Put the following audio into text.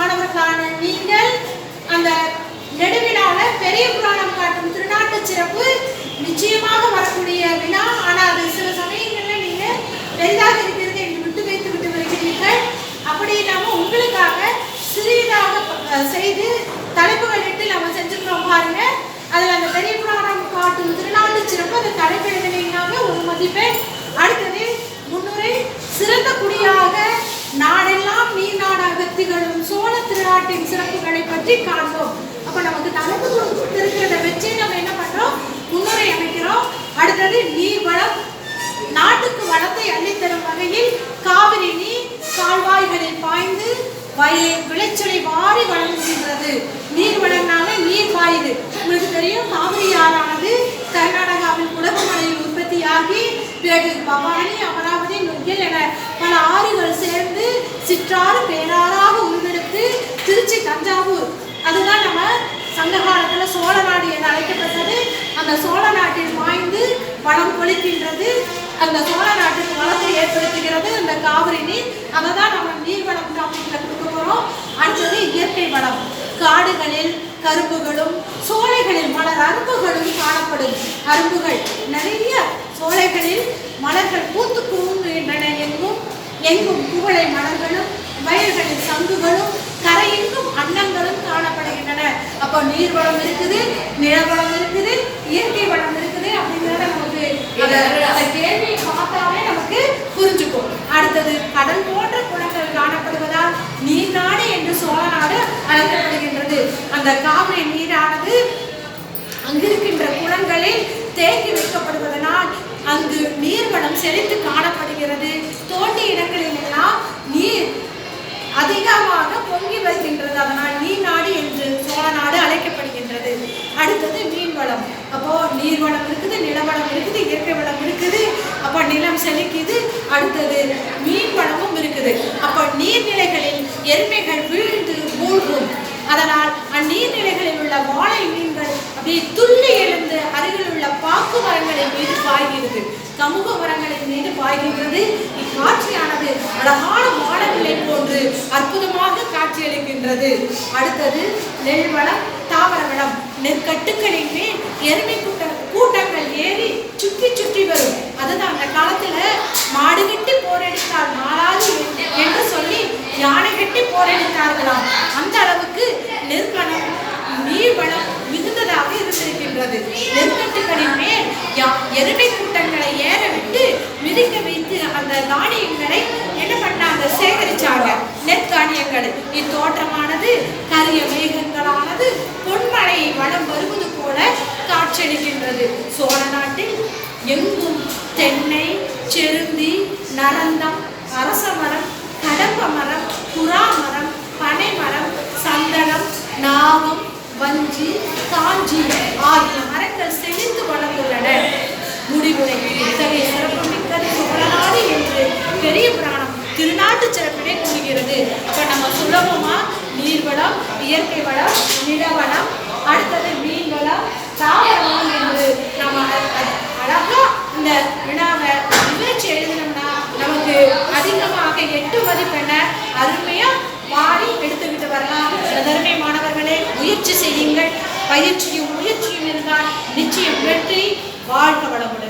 மாணவர்களான நீங்கள் அந்த நெடுவினால பெரிய புராணம் காட்டும் திருநாட்டு சிறப்பு நிச்சயமாக வரக்கூடிய வினா ஆனால் அது சில சமயங்களில் நீங்கள் பெரிதாக இருக்கிறது என்று விட்டு வைத்து விட்டு வருகிறீர்கள். அப்படி இல்லாமல் உங்களுக்காக சிறியதாக செய்து தலைப்புகள் இட்டு நம்ம செஞ்சுக்கிறோம் பாருங்க. அதில் அந்த பெரிய புராணம் காட்டும் திருநாட்டு சிறப்பு அந்த தலைப்பு எழுதினீங்கன்னாவே ஒரு மதிப்பெண் அடுத்தது முன்னுரை சிறந்த குடியாக நாடெல்லாம் நீர் நாடாக திகழும் சோ தமிழ்நாட்டின் சிறப்புகளை பற்றி காண்போம். அப்ப நமக்கு தலைப்பு கொடுத்திருக்கிறத வச்சு நம்ம என்ன பண்றோம்? முன்னுரை அமைக்கிறோம். அடுத்தது நீர் வளம். நாட்டுக்கு வளத்தை அள்ளித்தரும் வகையில் காவிரி நீர் கால்வாய்களில் பாய்ந்து வயல் விளைச்சலை வாரி வழங்குகின்றது. நீர் வளம்னாலே நீர் பாயுது. உங்களுக்கு தெரியும் காவிரி ஆறானது கர்நாடகாவில் குடகுமலையில் உற்பத்தியாகி பிறகு பவானி அமராவதி நொய்யல் என பல ஆறுகள் சேர்ந்து சிற்றாறு பேராறாக தஞ்சாவூர். அதுதான் நம்ம சங்க காலத்துல சோழ நாடு என அழைக்கப்பட்டது. அந்த சோழ நாட்டில் வாய்ந்து வளம் கொளிக்கின்றது. அந்த சோழ நாட்டுக்கு வளத்தை ஏற்படுத்துகிறது. அந்த காவிரி நீர் அதை தான் நம்ம நீர்வளம் டாபிக்ல கொடுக்க போறோம். அடுத்தது இயற்கை வளம். காடுகளில் கரும்புகளும் சோலைகளில் மலர் அரும்புகளும் காணப்படும். அரும்புகள் நிறைய சோலைகளில் மலர்கள் பூத்து குலுங்குகின்றன எங்கும். எங்கும் குவளை மலர்களும் வயல்களில் சங்குகளும் கரையெங்கும் அப்போ நீர் வளம் இருக்குது நிலவளம் இருக்குது இயற்கை வளம் இருக்குது அப்படிங்கிறத நமக்கு அத- அந்த கேள்வியை பார்த்தாலே நமக்கு புரிஞ்சுக்கும். அடுத்தது கடல் போன்ற குளங்கள் காணப்படுவதால் நீர் நாடு என்று சோழ நாடு அழைக்கப்படுகின்றது. அந்த காவிரி நீரானது அங்கிருக்கின்ற குளங்களில் தேக்கி வைக்கப்படுவதனால் அங்கு நீர்வளம் செழித்து காணப்படுகிறது. தோண்டிய இடங்களில் எல்லாம் நீர் அதிகமாக பொங்கி வருகின்றது அதனால் நீர் நாடு என்று சோழ நாடு அழைக்கப்படுகின்றது அடுத்தது மீன் வளம் அப்போ நீர் வளம் இருக்குது நிலவளம் இருக்குது இயற்கை வளம் இருக்குது. அப்போ நிலம் செழிக்குது. அடுத்தது மீன் வளமும் இருக்குது. அப்போ நீர்நிலைகளில் எருமைகள் வீழ்ந்து மூழ்கும். அதனால் அந்நீர்நிலைகளில் உள்ள வாழை மீன்கள் அப்படியே துள்ளி எழுந்து அருகில் உள்ள பாக்கு மரங்களின் மீது பாய்கிறது. சமூக மரங்களின் மீது பாய்கின்றது இக்காட்சியானது அழகான வானவில்லை போன்று அற்புதமாக காட்சியளிக்கின்றது. அடுத்தது நெல் வளம் தாவர வளம் நெற்கட்டுக்களின் மேல் எருமை கூட்ட கூட்டங்கள் ஏறி சுற்றி சுற்றி வரும். அதுதான் அந்த காலத்துல மாடு கட்டி போரடித்தால் நாளாது என்று சொல்லி யானை கட்டி போரடித்தார்களாம். அந்த அளவுக்கு நெற்வளம் நீர்வளம் மிகுந்ததாக இருந்திருக்கின்றது நெற்கட்டுகளின் மேல் யா- எருமை கூட்டங்களை ஏற விட்டு மிதிக்க வைத்து அந்த தானியங்களை என்ன பண்ணாங்க சேகரிச்சாங்க நெற்தானியங்களை இத்தோற்றமானது கரிய மேகங்களானது பொன்மழை வளம் வருவது போல காட்சியளிக்கின்றது. சோழ நாட்டில் எங்கும் தென்னை செருந்தி நரந்தம் அரச மரம் கடம்ப மரம் புறா மரம் பனை மரம் சந்தனம் நாகம் வஞ்சி காஞ்சி ஆகிய மரங்கள் செழித்து வளர்ந்துள்ளன. முடிவுரை இத்தகைய சிறப்பு மிக்கது சோழநாடு என்று பெரிய புராணம் திருநாட்டு சிறப்பினை கூறுகிறது அப்ப நம்ம சுலபமா நீர்வளம் இயற்கை வளம் நிலவனம் அடுத்தது மீன் வளம் தாவர என்று நம்ம அ- அழகா இந்த வினாவை விவரிச்சு எழுதினோம்னா நமக்கு அதிகமாக எட்டு மதிப்பெண்ண அருமையா வாரி எடுத்துக்கிட்டு வரலாம். அதர்மை மாணவர்களே முயற்சி செய்யுங்கள். பயிற்சியும் முயற்சியும் இருந்தால் நிச்சயம் வெற்றி வாழ்க வளமுடன்.